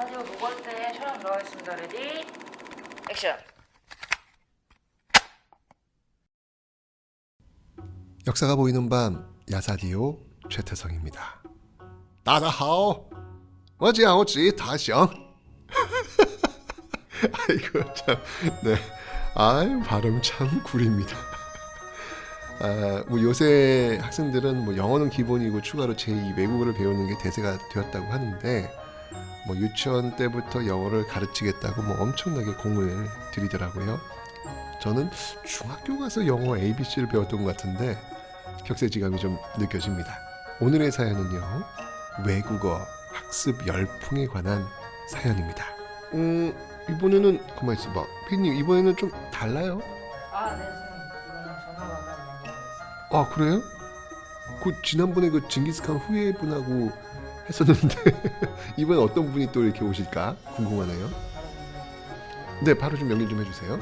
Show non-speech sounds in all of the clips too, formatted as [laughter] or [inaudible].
가지고 녹을 때 촬영 들어가겠습니다. 레디 액션. 역사가 보이는 밤 야사디오 최태성입니다. 다다하오. 어지아오지 다시영. [laughs] 아이고 참. 네. 아유 발음 참 구립니다. 아, 뭐 요새 학생들은 뭐 영어는 기본이고 추가로 제2 외국어를 배우는 게 대세가 되었다고 하는데 뭐 유치원 때부터 영어를 가르치겠다고 뭐 엄청나게 공을 들이더라고요. 저는 중학교 가서 영어 ABC를 배웠던 것 같은데 격세지감이 좀 느껴집니다. 오늘의 사연은요 외국어 학습 열풍에 관한 사연입니다. 음 이번에는 가만 있어봐, 피님 이번에는 좀 달라요? 아, 네, 선생님. 이거는 전화 받아는 거아 그래요? 그 지난번에 그 징기스칸 후예 분하고 했었는데 [laughs] 이번엔 어떤 분이 또 이렇게 오실까 궁금하네요. 네, 바로 좀 연결 좀 해주세요.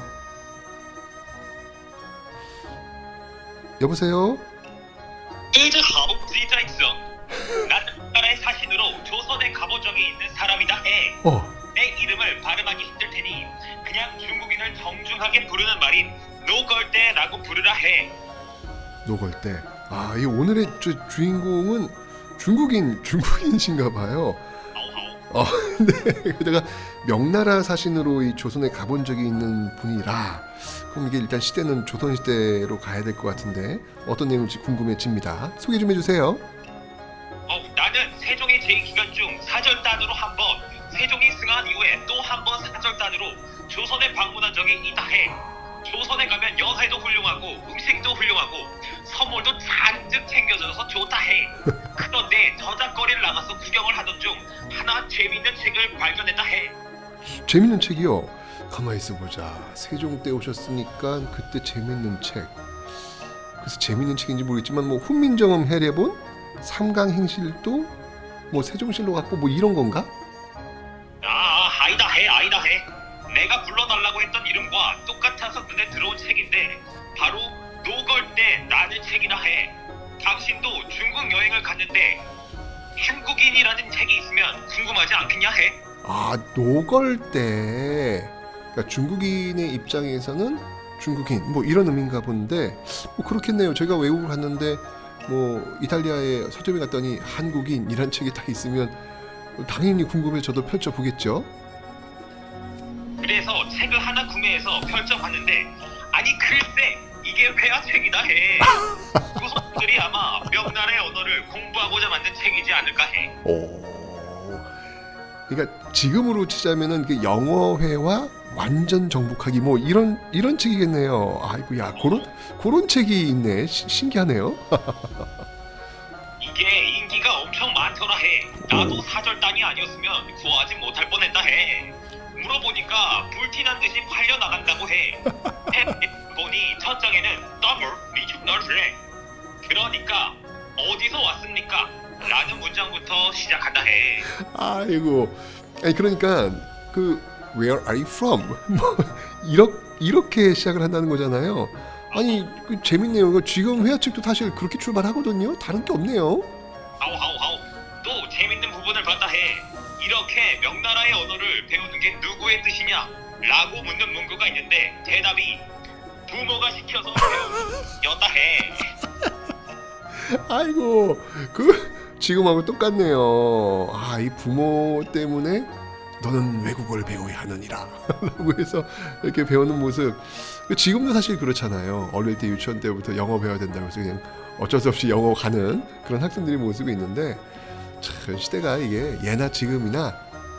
여보세요. 나는 나라의 사신으로 조선의 갑오정이 있는 사람이다 해. 어, 내 이름을 발음하기 힘들 테니 그냥 중국인을 정중하게 부르는 말인 노걸대라고 부르라 해. 노걸 때. 아, 이 오늘의 주, 주인공은 중국인 중국인이신가 봐요. 어, [laughs] 네. 게다가 명나라 사신으로 이 조선에 가본 적이 있는 분이라 그럼 이게 일단 시대는 조선 시대로 가야 될 것 같은데 어떤 내용인지 궁금해집니다. 소개 좀 해주세요. 어, 나는 세종의 제2기간 중 사절단으로 한 번, 세종이 승한 이후에 또 한 번 사절단으로 조선에 방문한 적이 있다 해. 조선에 가면 연회도 훌륭하고 음식도 훌륭하고 선물도 잔뜩 챙겨줘서 좋다 해. [laughs] 그런데 저작거리를 나가서 구경을 하던 중 하나 재밌는 책을 발견했다 해. 재밌는 책이요. 가만히 있어 보자. 세종 때 오셨으니까 그때 재밌는 책. 그래서 재밌는 책인지 모르겠지만 뭐 훈민정음 해례본, 삼강행실도, 뭐 세종실록 같고 뭐 이런 건가? 아, 아니다 해, 아니다 해. 내가 불러달라고 했던 이름과 똑같아서 눈에 들어온 책인데 바로 노걸대 라는 책이라 해. 당신도 중국 여행을 갔는데 한국인이라는 책이 있으면 궁금하지 않겠냐 해. 아 노걸대. 그러니까 중국인의 입장에서는 중국인 뭐 이런 의미인가 본데 뭐 그렇겠네요. 제가 외국을 갔는데 뭐 이탈리아에 서점에 갔더니 한국인이란 책이 다 있으면 당연히 궁금해 저도 펼쳐 보겠죠. 그래서 책을 하나 구매해서 펼쳐봤는데 아니 글쎄 이게 회화책이다 해. [laughs] 조선들이 아마 명나라의 언어를 공부하고자 만든 책이지 않을까 해. 오. 그러니까 지금으로 치자면은 그 영어 회화 완전 정복하기 뭐 이런 이런 책이겠네요. 아이고야 그런 그런 책이 있네. 시- 신기하네요. [laughs] 이게 인기가 엄청 많더라 해. 나도 사절단이 아니었으면 구하지 못할 뻔했다 해. 물어보니까 불티난 듯이 팔려 나간다고 해. 해 보니 첫 장에는 더블 미축널래. 그러니까 어디서 왔습니까? 라는 문장부터 시작한다 해. 아이고. 아니 그러니까 그 Where are you from? [laughs] 뭐 이렇게 이렇게 시작을 한다는 거잖아요. 아니 그 재밌네요. 그 지금 회화책도 사실 그렇게 출발하거든요. 다른 게 없네요. 아우 아우 아우. 또 재밌는 부분을 봤다 해. 이렇게 명나라의 언어를 배우는 게 누구의 뜻이냐? 라고 묻는 문구가 있는데 대답이 부모가 시켜서 였다 해. [laughs] 아이고 그 지금하고 똑같네요. 아 이 부모 때문에 너는 외국어를 배워야 하느니라 라고 [laughs] 해서 이렇게 배우는 모습. 그 지금도 사실 그렇잖아요. 어릴 때 유치원 때부터 영어 배워야 된다고 해서 그냥 어쩔 수 없이 영어 가는 그런 학생들의 모습이 있는데 참 시대가 이게 예나 지금이나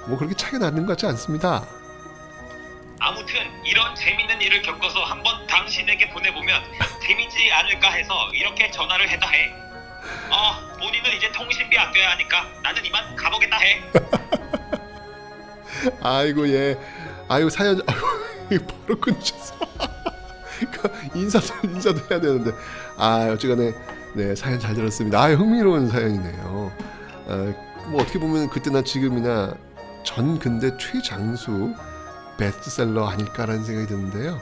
뭐 그렇게 차이가 나는 것 같지 않습니다. 아무튼 이런 재밌는 일을 겪어서 한번 당신에게 보내보면 재밌지 않을까 해서 이렇게 전화를 했다 해. 어, 본인은 이제 통신비 아껴야 하니까 나는 이만 가보겠다 해. [laughs] 아이고 예. 아이고 사연 [laughs] 아이고 바로 끊으셨어. [laughs] 그 인사도 인사도 해야 되는데 아 어찌간에 네 사연 잘 들었습니다. 아 흥미로운 사연이네요. 어, 뭐 어떻게 보면 그때나 지금이나 전 근대 최장수 베스트셀러 아닐까라는 생각이 드는데요.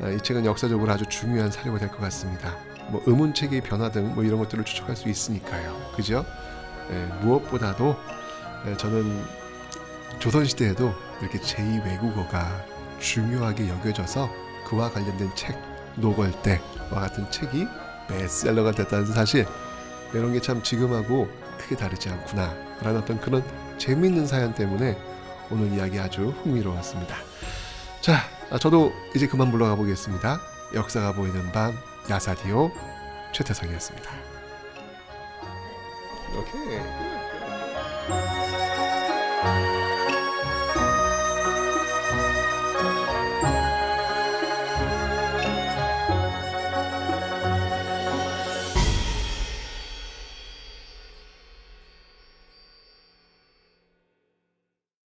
아, 이 책은 역사적으로 아주 중요한 사료가 될 것 같습니다. 뭐 의문체계의 변화 등 뭐 이런 것들을 추적할 수 있으니까요. 그죠? 예, 무엇보다도 예, 저는 조선시대에도 이렇게 제2 외국어가 중요하게 여겨져서 그와 관련된 책 노걸대와 같은 책이 베스트셀러가 됐다는 사실 이런 게 참 지금하고 크게 다르지 않구나 라는 어떤 그런 재미있는 사연 때문에 오늘 이야기 아주 흥미로웠습니다. 자 아, 저도 이제 그만 물러가 보겠습니다. 역사가 보이는 밤 야사디오 최태성이었습니다. 오케이